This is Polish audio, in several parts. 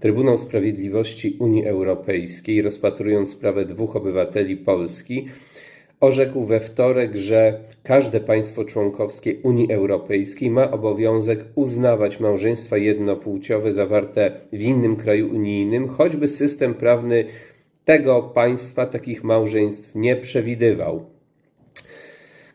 Trybunał Sprawiedliwości Unii Europejskiej, rozpatrując sprawę dwóch obywateli Polski, orzekł we wtorek, że każde państwo członkowskie Unii Europejskiej ma obowiązek uznawać małżeństwa jednopłciowe zawarte w innym kraju unijnym, choćby system prawny tego państwa takich małżeństw nie przewidywał.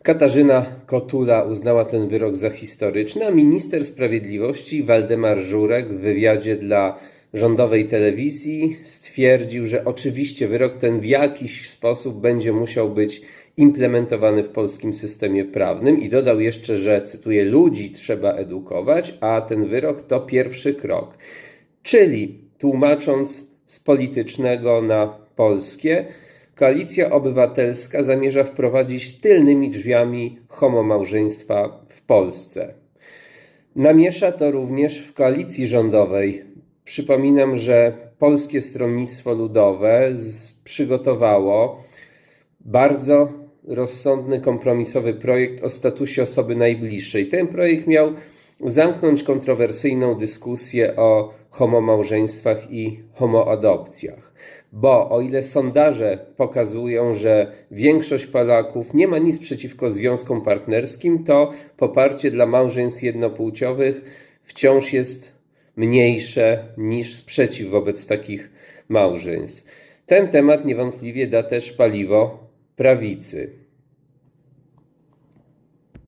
Katarzyna Kotula uznała ten wyrok za historyczny, a minister sprawiedliwości Waldemar Żurek w wywiadzie dla rządowej telewizji stwierdził, że oczywiście wyrok ten w jakiś sposób będzie musiał być implementowany w polskim systemie prawnym i dodał jeszcze, że cytuję: Ludzi trzeba edukować, a ten wyrok to pierwszy krok. Czyli tłumacząc z politycznego na polskie, Koalicja Obywatelska zamierza wprowadzić tylnymi drzwiami homomałżeństwa w Polsce. Namiesza to również w koalicji rządowej. Przypominam, że Polskie Stronnictwo Ludowe przygotowało bardzo rozsądny, kompromisowy projekt o statusie osoby najbliższej. Ten projekt miał zamknąć kontrowersyjną dyskusję o homomałżeństwach i homoadopcjach. Bo o ile sondaże pokazują, że większość Polaków nie ma nic przeciwko związkom partnerskim, to poparcie dla małżeństw jednopłciowych wciąż jest mniejsze niż sprzeciw wobec takich małżeństw. Ten temat niewątpliwie da też paliwo prawicy.